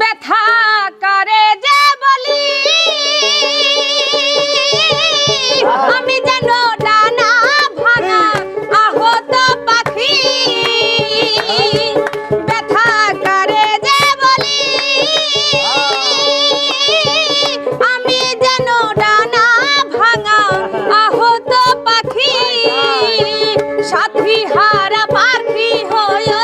ব্যথা করে যে বলি। আমি যেন ডানা ভাঙা আহত পাখি। ব্যথা করে যে বলি। ডানা ভাঙা আহত পাখি। সাথী হারা পাখি হয়ে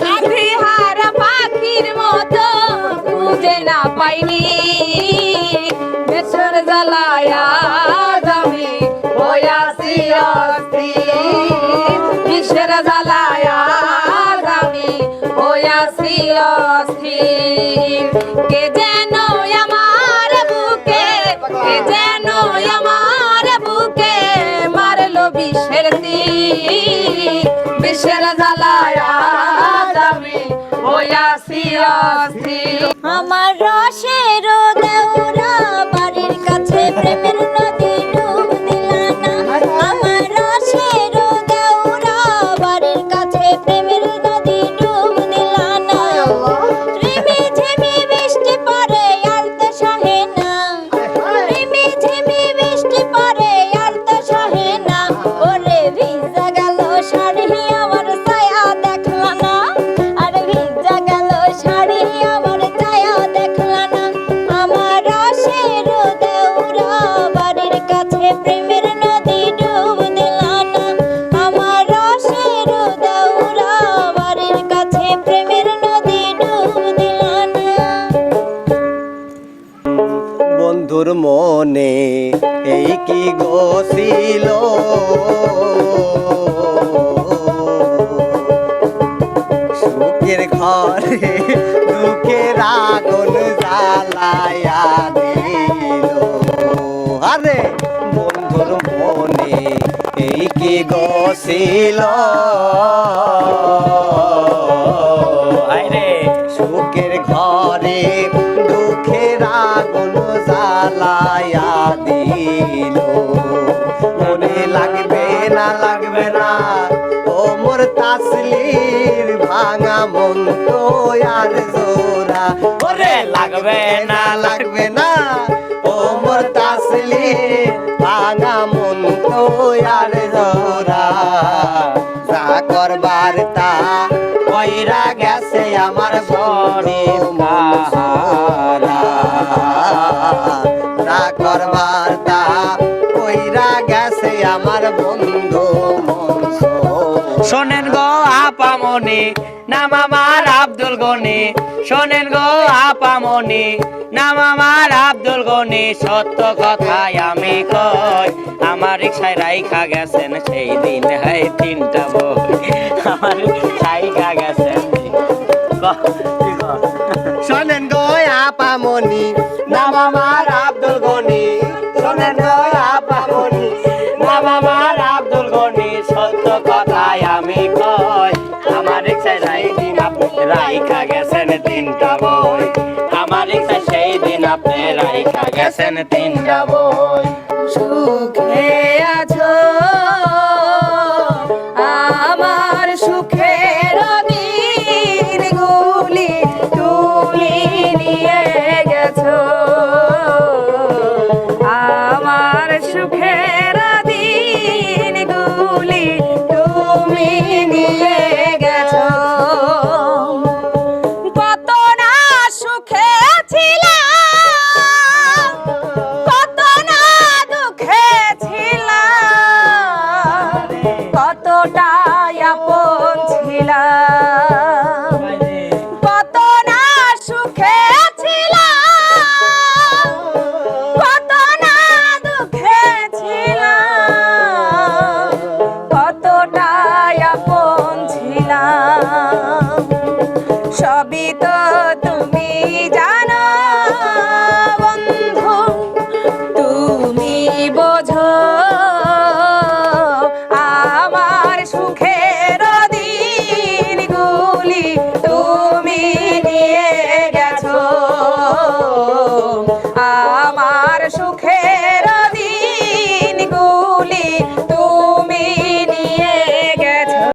সাথী হারা পাখির মতো খুঁজে না পাইনি। বেসর জ্বালায়া দামি হয়াসি অস্থির বিশ্বের জ্বালায়া দামি হয়াসি অস্থির কে যেন আমার বুকে কে যেন আমার বুকে মারলো বিশ্বের বিশ্বের জ্বালায়া ওয়াসি হয়াসি অস্থির। আমার মনে এই কি গছিল সুখের ঘরে দুঃখের আগুন জ্বালায়া দিল। আরে বন্ধুর মনে এই কি গছিল আরে সুখের ঘরে দুঃখের আগুন তাসলির ভাঙা মন তো আর জোড়া। ওরে লাগবে না লাগবে না। ও মোর তাসলির ভাঙা মন তো আর জোড়া। যা করবার তা কইরা গেছে আমার বড়ি মাহারা যা করবার তা কইরা গেছে আমার বন্ধু আপামনি নাম আমার আব্দুল গনি। শোনেন গো আপামনি, নাম আমার আব্দুল গনি। সত্য কথাই আমি কই, আমার রিক্সায় রাইখা গেছেন সেই দিন হয় তিনটা বই। আমার রাইখা গেছেন? শোনেন গো আপামনি, নাম আমার দিন সুখে আমার সুখের তুমি নিয়ে গেছো আমার সুখের কতটা আপন ছিলাম। কত না সুখে ছিলাম। কত না দুঃখে ছিলাম। কতটা আপন ছিলাম। সবই তো